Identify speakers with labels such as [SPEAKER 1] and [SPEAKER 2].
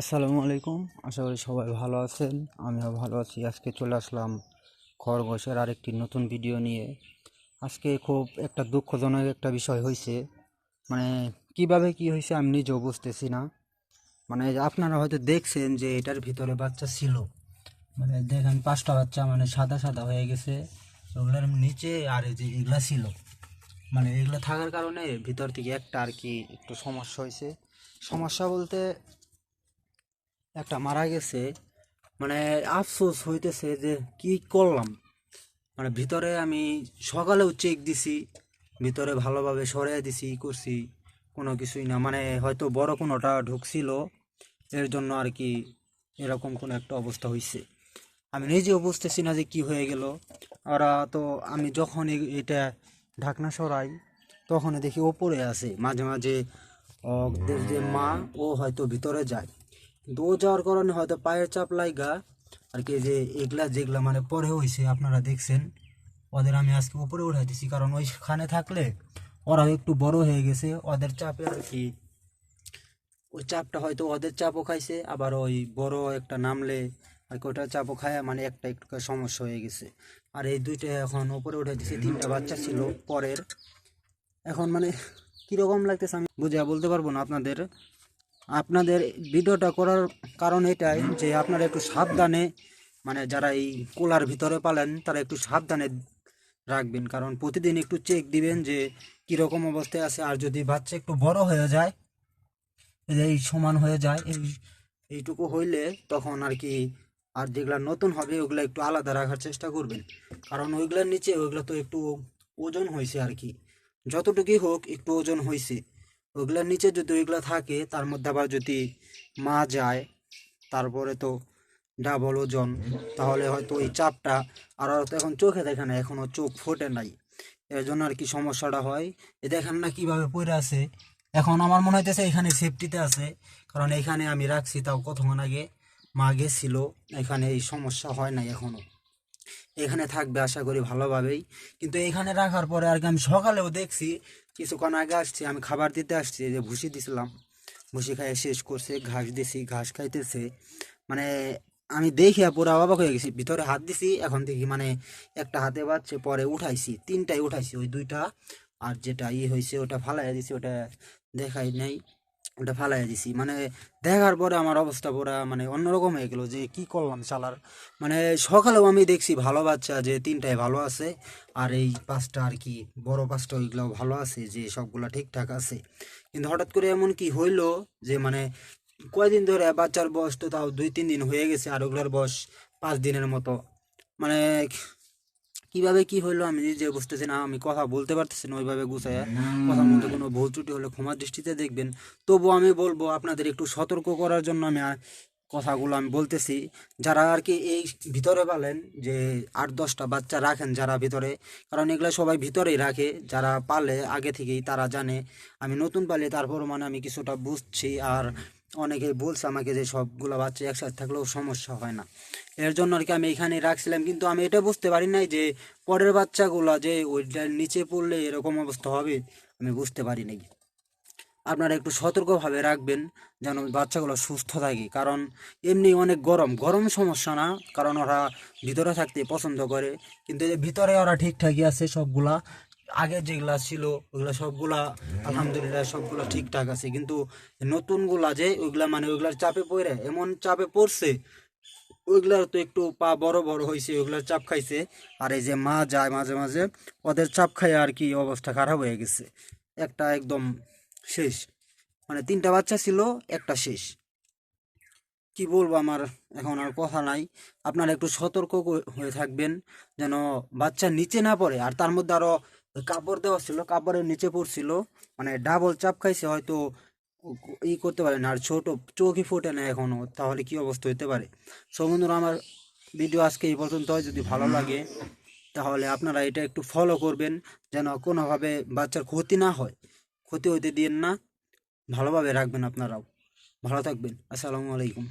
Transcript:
[SPEAKER 1] আসসালামু আলাইকুম। আশা করি সবাই ভালো আছেন। আমিও ভালো আছি। আজকে চলে আসলাম খরগোশের আরেকটি নতুন ভিডিও নিয়ে। আজকে খুব একটা দুঃখজনক একটা বিষয় হয়েছে মানে কীভাবে কি হয়েছে আমি নিজেও বুঝতেছি না। মানে আপনারা হয়তো দেখছেন যে এটার ভিতরে বাচ্চা ছিল। মানে দেখেন পাঁচটা বাচ্চা মানে সাদা সাদা হয়ে গেছে। ওগুলোর নিচে আর এই যে এগুলা ছিল। মানে এগুলো থাকার কারণে ভিতর থেকে একটা আর কি একটু সমস্যা হয়েছে সমস্যা বলতে একটা মারা গেছে মানে আফসোস হইতেছে যে কি করলাম। মানে ভিতরে আমি সকালেও চেক দিছি, ভিতরে ভালোভাবে সরিয়ে দিছি করছি, কোনো কিছুই না। মানে হয়তো বড় কোনোটা ঢুকছিল, এর জন্য আর কি এরকম কোনো একটা অবস্থা হয়েছে আমি নিজেও বুঝতেছি না যে কি হয়ে গেল। ওরা তো আমি যখন এটা ঢাকনা সরাই তখন দেখি ওপরে আছে, মাঝে মাঝে ওদের যে মা, ও হয়তো ভিতরে যায়। ও যাওয়ার কারণে হয়তো পায়ের চাপ লাইগা, আর কি যে এগুলা যেগুলা মানে পরে হয়েছে আপনারা দেখছেন, ওদের আমি আজকে উপরে উঠাই দিছি, কারণ ওইখানে থাকলে ওরা একটু বড় হয়ে গেছে, ওদের চাপে আর কি, ওই চাপটা হয়তো ওদের চাপও খাইছে, আবার ওই বড় একটা নামলে আর কি ওটা চাপও খায় মানে একটা একটু সমস্যা হয়ে গেছে। আর এই দুইটা এখন উপরে উঠে দিছে, তিনটা বাচ্চা ছিল পরের। এখন মানে কীরকম লাগতেছে আমি বুঝে বলতে পারব না আপনাদের আপনাদের ভিডিওটা করার কারণ এটাই যে আপনারা একটু সাবধানে মানে যারা এই কোলার ভিতরে পালেন, তারা একটু সাবধানে রাখবেন। কারণ প্রতিদিন একটু চেক দিবেন যে কীরকম অবস্থায় আছে। আর যদি বাচ্চা একটু বড় হয়ে যায়, এই সমান হয়ে যায়, এই, এইটুকু হইলে তখন আর কি আর যেগুলা নতুন হবে, ওগুলো একটু আলাদা রাখার চেষ্টা করবেন। কারণ ওইগুলোর নিচে ওইগুলো তো একটু ওজন হয়েছে আর কি। যতটুকুই হোক একটু ওজন হয়েছে ওইগুলোর নিচে যদি ওইগুলো থাকে, তার মধ্যে আবার যদি মা যায়, তারপরে তো ডাবল ওজন, তাহলে হয়তো ওই চাপটা আর ওরা তো এখন চোখে দেখে না এখনও চোখ ফোটে নাই। এর জন্য আর কি সমস্যাটা হয়। এ দেখেন না কীভাবে পড়ে আছে। এখন আমার মনে হইতেছে এখানে সেফটিতে আছে, কারণ এখানে আমি রাখছি তাও কতক্ষণ আগে মা গেছিল, এখানে এই সমস্যা হয় নাই এখনও এখানে থাকবে আশা করি ভালোভাবেই। কিন্তু এখানে রাখার পরে আর কি আমি সকালেও দেখছি কিছুক্ষণ আগে আসছি, আমি খাবার দিতে আসছি যে ভুসি দিছিলাম। ভুসি খাইয়ে শেষ করছে, ঘাস দিছি, ঘাস খাইতেছে। মানে আমি দেখি পুরো অবাক হয়ে গেছি, ভিতরে হাত দিছি, এখন দেখি মানে একটা হাতে বাচ্চে পরে উঠাইছি তিনটাই উঠাইছি, ওই দুইটা। আর যেটা ই হয়েছে ওটা ফালাই দিছি, ওটা দেখাই নাই। ওটা ফালাইয়া দিছি। মানে দেখার পরে আমার অবস্থা পুরা মানে অন্যরকম হয়ে গেলো যে কি করলাম চালার মানে সকালেও আমি দেখছি ভালো বাচ্চা যে তিনটায় ভালো আছে, আর এই পাঁচটা আর কি, বড় পাঁচটা ওইগুলোও ভালো আছে যে সবগুলা ঠিকঠাক আছে। কিন্তু হঠাৎ করে এমন কি হইল যে মানে কয়দিন ধরে বাচ্চার বয়স তো তাও দুই তিন দিন হয়ে গেছে আর ওগুলার বয়স পাঁচ দিনের মতো। মানে কীভাবে কি হলো, আমি নিজে বুঝতেছি না, আমি কথা বলতে পারতেছি না ওইভাবে গুছায় কথার মধ্যে কোনো ভুল ত্রুটি হলে ক্ষমার দৃষ্টিতে দেখবেন। তবুও আমি বলব, আপনাদের একটু সতর্ক করার জন্য আমি কথাগুলো আমি বলতেছি। যারা আর কি এই ভিতরে পালেন, যে আট, দশটা বাচ্চা রাখেন যারা ভিতরে, কারণ এগুলো সবাই ভিতরেই রাখে, যারা পালে আগে থেকেই তারা জানে। আমি নতুন পালে তারপর মানে আমি কিছুটা বুঝছি আর অনেকে বলছে আমাকে যে সবগুলো বাচ্চা একসাথে থাকলেও সমস্যা হয় না। এর জন্য আর কি আমি এখানে রাখছিলাম, কিন্তু আমি এটা বুঝতে পারি নাই যে পরের বাচ্চাগুলো যে ওইটার নিচে পড়লে এরকম অবস্থা হবে, আমি বুঝতে পারি নাই। আপনারা একটু সতর্কভাবে রাখবেন যেন বাচ্চাগুলো সুস্থ থাকে, কারণ এমনি অনেক গরম। গরম সমস্যা না, কারণ ওরা ভিতরে থাকতে পছন্দ করে, কিন্তু ভিতরে ওরা ঠিকঠাকই আছে সবগুলা। আগে যেগুলা ছিল ওগুলা সবগুলা, আলহামদুলিল্লাহ সবগুলা ঠিকঠাক আছে। কিন্তু নতুনগুলা যে, ওইগুলা মানে ওইগুলার চাপে পড়ে, এমন চাপে পড়ছে, ওইগুলার তো একটু পা বড় বড় হয়েছে ওইগুলার চাপ খাইছে। আর এই যে মা যায় মাঝে মাঝে, ওদের চাপ খাইয়ে আর কি অবস্থা খারাপ হয়ে গেছে। একটা একদম শেষ। মানে তিনটা বাচ্চা ছিল, একটা শেষ। কি বলব আমার, এখন আর কথা নাই। আপনারা একটু সতর্ক হয়ে থাকবেন, যেন বাচ্চা নিচে না পড়ে, আর তার মধ্যে আরও কাপড় দেওয়া ছিল, কাপড়ের নিচে পড়ছিল মানে ডাবল চাপ খাইছে, হয়তো ই করতে পারে না, আর ছোট চোখই ফোটে না এখনও, তাহলে কি অবস্থা হতে পারে? সো বন্ধুরা, আমার ভিডিও আজকে এই পর্যন্ত হয় যদি ভালো লাগে, তাহলে আপনারা এটা একটু ফলো করবেন, যেন কোনোভাবে বাচ্চার ক্ষতি না হয়। ক্ষতি হইতে দিন না, ভালোভাবে রাখবেন আপনারাও। ভালো থাকবেন, আসসালামু আলাইকুম।